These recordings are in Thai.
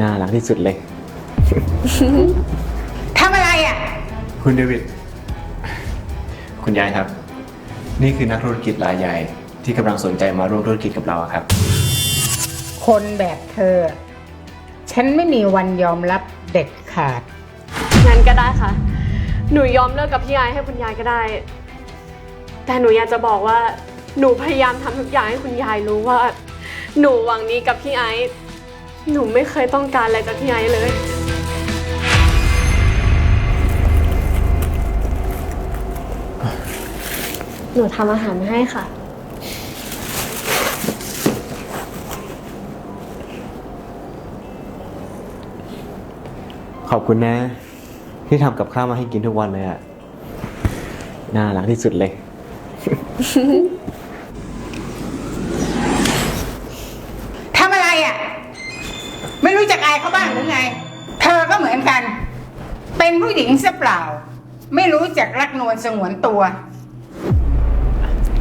น่ารักที่สุดเลย ทำอะไรอะ คุณเดวิด คุณยายครับ นี่คือนักธุรกิจรายใหญ่ที่กำลังสนใจมาร่วมธุรกิจกับเราอะครับ คนแบบเธอ ฉันไม่มีวันยอมรับเด็ดขาด งั้นก็ได้ค่ะ หนูยอมเลิกกับพี่ไอซ์ให้คุณยายก็ได้ แต่หนูอยากจะบอกว่า หนูพยายามทำทุกอย่างให้คุณยายรู้ว่า หนูหวังนี้กับพี่ไอซ์ หนูไม่เคยต้องการอะไรจากพี่ไอซ์เลย หนูทำอาหารมาให้ค่ะ ขอบคุณนะ ที่ทำกับข้าวมาให้กินทุกวันเลยอะน่ารักที่สุดเลย ทำอะไรอะ ไม่รู้จักอายเขาบ้าง หรือไง เธอก็เหมือนกัน เป็นผู้หญิงซะเปล่า ไม่รู้จักรักนวลสงวนตัว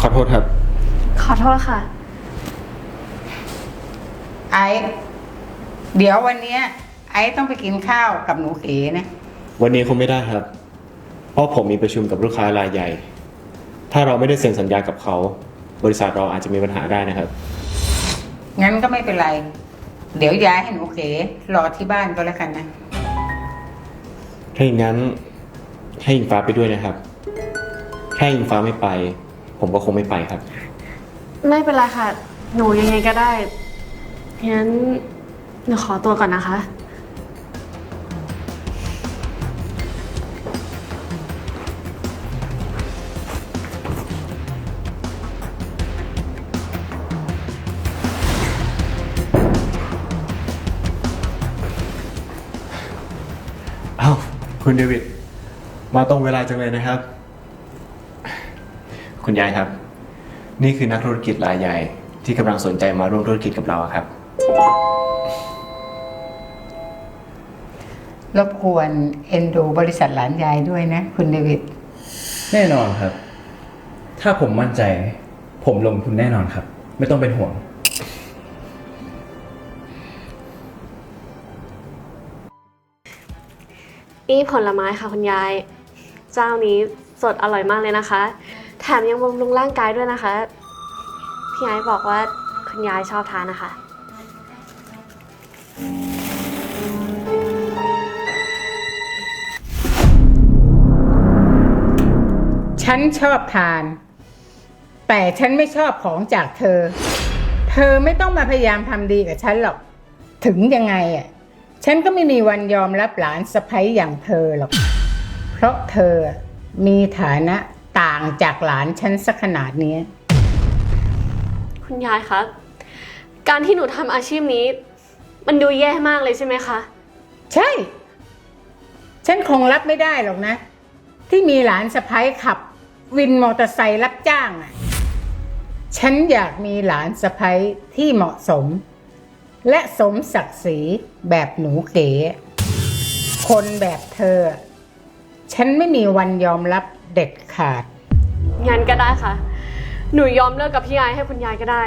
ขอโทษครับ ขอโทษค่ะ ไอ้เดี๋ยววันเนี้ย ไอ้ต้องไปกินข้าวกับหนูเขนะ วันนี้คงไม่ได้ครับ เพราะผมมีประชุมกับลูกค้ารายใหญ่ ถ้าเราไม่ได้เซ็นสัญญากับเขา บริษัทเราอาจจะมีปัญหาได้นะครับ งั้นก็ไม่เป็นไร เดี๋ยวย้ายให้หนูเขรอที่บ้านก็แล้วกันนะ ถ้าอย่างนั้นให้อิงฟ้าไปด้วยนะครับ ถ้าอิงฟ้าไม่ไป ผมก็คงไม่ไปครับ ไม่เป็นไรค่ะ หนูยังไงก็ได้งั้นหนูขอตัวก่อนนะคะ เอ้าคุณเดวิด มาตรงเวลาจังเลยนะครับ คุณยายครับ นี่คือนักธุรกิจรายใหญ่ ที่กำลังสนใจมาร่วมธุรกิจกับเราอะครับ รบกวนเอ็นดูบริษัทหลานยายด้วยนะ คุณเดวิด แน่นอนครับ ถ้าผมมั่นใจ ผมลงทุนแน่นอนครับ ไม่ต้องเป็นห่วง นี่ผลไม้ค่ะคุณยาย เจ้านี้สดอร่อยมากเลยนะคะ แถมยังบำรุงร่างกายด้วยนะคะ พี่ไอซ์บอกว่าคุณยายชอบทานนะคะ ฉันชอบทาน แต่ฉันไม่ชอบของจากเธอ เธอไม่ต้องมาพยายามทำดีกับฉันหรอก ถึงยังไงอะ ฉันก็ไม่มีวันยอมรับหลานสะใภ้อย่างเธอหรอก เพราะเธอมีฐานะต่างจากหลานฉันสักขนาดเนี้ยคุณยายคะ การที่หนูทำอาชีพนี้ มันดูแย่มากเลยใช่ไหมคะ ใช่ ฉันคงรับไม่ได้หรอกนะ ที่มีหลานสะพ้ายขับ วินมอเตอร์ไซค์รับจ้างอะฉันอยากมีหลานสะพ้ายที่เหมาะสม และสมศักดิ์ศรีแบบหนูเก๋ คนแบบเธอ ฉันไม่มีวันยอมรับเด็ดขาด งั้นก็ได้ค่ะ หนูยอมเลิกกับพี่ไอซ์ให้คุณยายก็ได้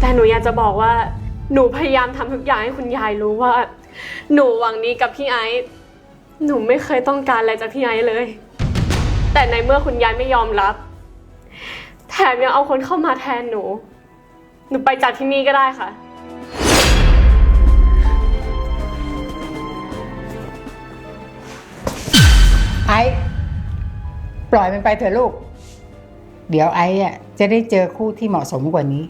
แต่หนูอยากจะบอกว่า หนูพยายามทำทุกอย่างให้คุณยายรู้ว่า หนูหวังนี้กับพี่ไอซ์หนูไม่เคยต้องการอะไรจากพี่ไอซ์เลย แต่ในเมื่อคุณยายไม่ยอมรับ แถมยังเอาคนเข้ามาแทนหนู หนูไปจากที่นี่ก็ได้ค่ะ อ้ปล่อยมันไปเถอะลูก เดี๋ยวไอ้อะจะได้เจอคู่ที่เหมาะสมกว่านี้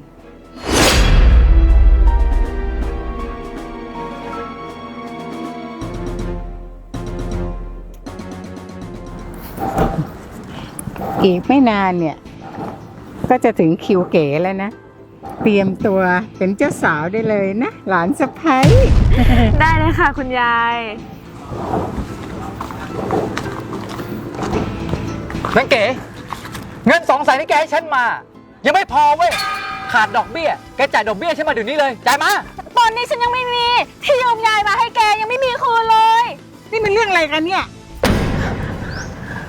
อีกไม่นานเนี่ย ก็จะถึงคิวเก๋แล้วนะ เตรียมตัวเป็นเจ้าสาวได้เลยนะ หลานสะพ้ยได้เลยค่ะคุณยาย นังเก๋เงินสองแสนที่แกให้ฉันมา ยังไม่พอเว้ยขาดดอกเบี้ยแกจ่ายดอกเบี้ยฉันมาเดี๋ยวนี้เลยจ่ายมา ตอนนี้ฉันยังไม่มี ที่ยืมยายมาให้แกยังไม่มีคืนเลย นี่มันเรื่องอะไรกันเนี่ย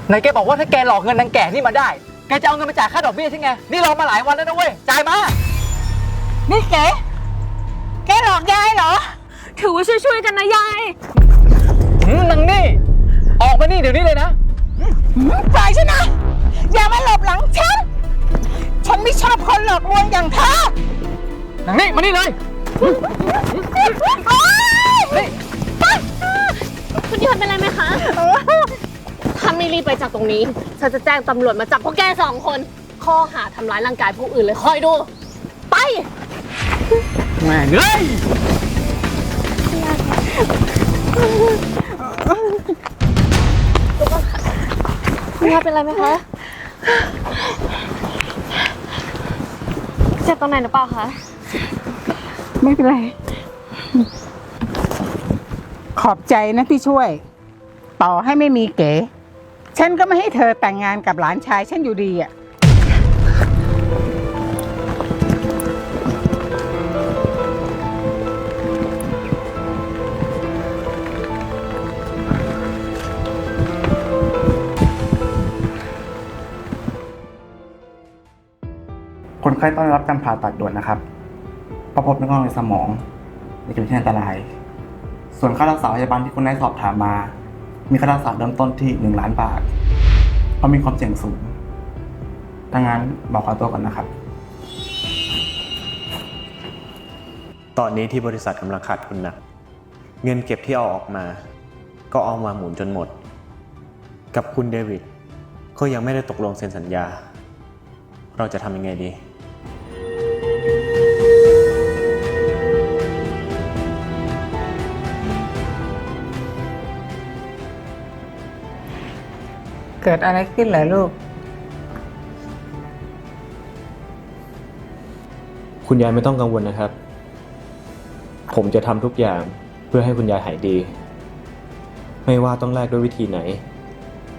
ไหนแกบอกว่าถ้าแกหลอกเงินนางแก่นี่มาได้ แกจะเอาเงินมาจ่ายค่าดอกเบี้ยใช่ไง นี่รอมาหลายวันแล้วนะเว้ย จ่ายมา นี่เก๋แกหลอกยายเหรอ ถือว่าช่วยๆกันนะยายหืมนางนี่ ออกมานี่เดี๋ยวนี้เลยนะ ปล่อยฉันนะ ฉัน ฉันไม่ชอบคนหลอกลวงอย่างเธอ นางนี่มานี่เลยนี่คุณยายเป็นไรไหมคะ ถ้าไม่รีบไปจากตรงนี้ ฉันจะแจ้งตำรวจมาจับพวกแกสองคน ข้อหาทำร้ายร่างกายผู้อื่นเลยคอยดู ไป แม่งเอ้ยคุณยายเป็นไรไหมคะ เจ็บตรงไหนหรือเปล่าคะ ไม่เป็นไร ขอบใจนะที่ช่วย ต่อให้ไม่มีเก๋ ฉันก็ไม่ให้เธอแต่งงานกับหลานชายฉันอยู่ดีอะ คนไข้ต้องรับการผ่าตัดด่วนนะครับเพราะพบเนื้องอกในสมองและเป็นที่อันตราย ส่วนค่ารักษาพยาบาลที่คุณได้สอบถามมา มีค่ารักษาเริ่มต้นที่1ล้านบาท เพราะมีความเสี่ยงสูงถ้างั้นบอกขอตัวก่อนนะครับ ตอนนี้ที่บริษัทกำลังขาดทุนหนัก เงินเก็บที่เอาออกมา ก็เอามาหมุนจนหมด กับคุณเดวิดก็ยังไม่ได้ตกลงเซ็นสัญญา เราจะทำยังไงดี เกิดอะไรขึ้นเหรอลูก คุณยายไม่ต้องกังวลนะครับ ผมจะทำทุกอย่างเพื่อให้คุณยายหายดี ไม่ว่าต้องแลกด้วยวิธีไหน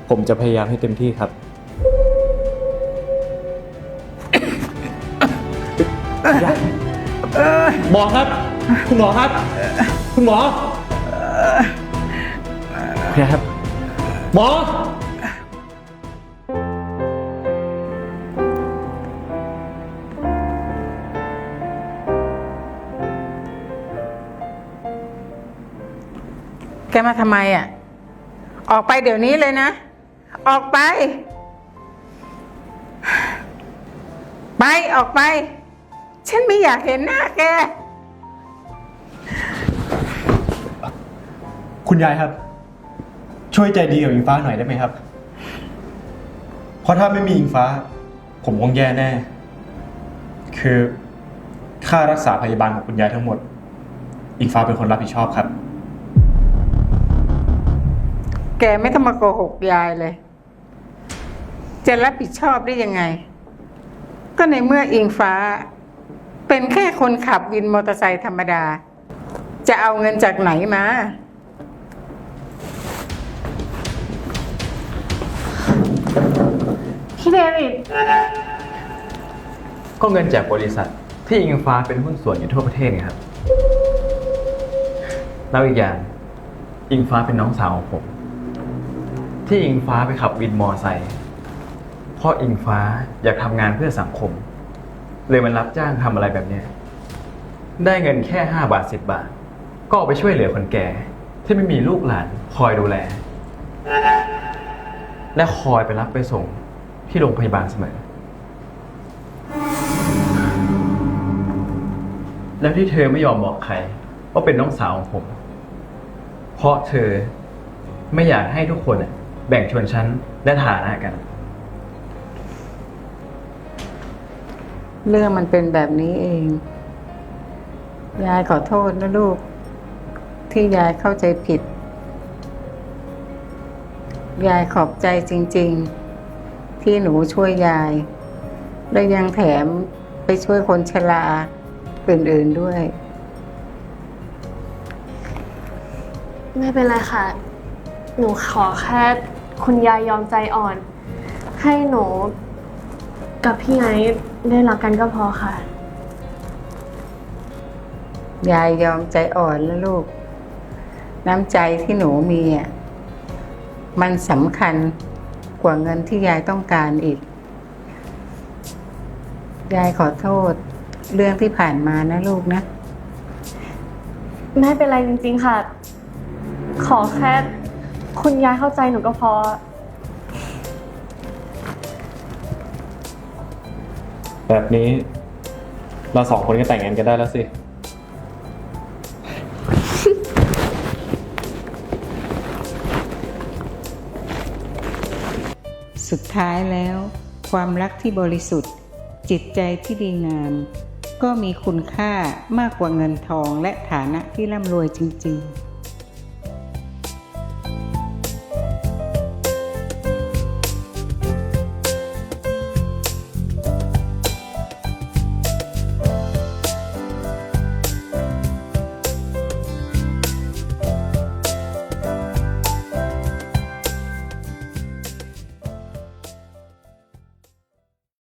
ผมจะพยายามให้เต็มที่ครับหมอครับ คุณหมอครับ คุณหมอครับ หมอ แกมาทำไมอะ ออกไปเดี๋ยวนี้เลยนะ ออกไป ไปออกไป ฉันไม่อยากเห็นหน้าแก คุณยายครับ ช่วยใจดีกับอิงฟ้าหน่อยได้ไหมครับ เพราะถ้าไม่มีอิงฟ้า ผมคงแย่แน่ คือค่ารักษาพยาบาลของคุณยายทั้งหมด อิงฟ้าเป็นคนรับผิดชอบครับ แกไม่ต้องมาโกหกยายเลย จะรับผิดชอบได้ยังไง ก็ในเมื่ออิงฟ้า เป็นแค่คนขับวินมอเตอร์ไซค์ธรรมดา จะเอาเงินจากไหนมา พี่เดวิดก็เงินจากบริษัท ที่อิงฟ้าเป็นหุ้นส่วนอยู่ทั่วประเทศไงครับ แล้วอีกอย่าง อิงฟ้าเป็นน้องสาวของผม ที่อิงฟ้าไปขับวินมอไซค์เพราะอิงฟ้าอยากทำงานเพื่อสังคม เลยมันรับจ้างทำอะไรแบบเนี้ยได้เงินแค่ห้าบาทสิบบาท ก็เอาไปช่วยเหลือคนแก่ ที่ไม่มีลูกหลานคอยดูแล และคอยไปรับไปส่งที่โรงพยาบาลเสมอ แล้วที่เธอไม่ยอมบอกใครว่าเป็นน้องสาวของผม เพราะเธอไม่อยากให้ทุกคนน่ะ แบ่งชนชั้นและฐานะกัน เรื่องมันเป็นแบบนี้เอง ยายขอโทษนะลูก ที่ยายเข้าใจผิด ยายขอบใจจริง ๆ ที่หนูช่วยยาย และยังแถมไปช่วยคนชราอื่นๆด้วย ไม่เป็นไรค่ะ หนูขอแค่คุณยายยอมใจอ่อน ให้หนูกับพี่ไอซ์ได้รักกันก็พอค่ะ ยายยอมใจอ่อนแล้วลูก น้ำใจที่หนูมีอะมันสำคัญกว่าเงินที่ยายต้องการอีก ยายขอโทษเรื่องที่ผ่านมานะลูกนะ ไม่เป็นไรจริงๆค่ะ ขอแค่ คุณยายเข้าใจหนูก็พอ แบบนี้เราสองคนก็แต่งงานกันได้แล้วสิ สุดท้ายแล้ว ความรักที่บริสุทธิ์ จิตใจที่ดีงาม ก็มีคุณค่ามากกว่าเงินทองและฐานะที่ร่ำรวยจริง ๆ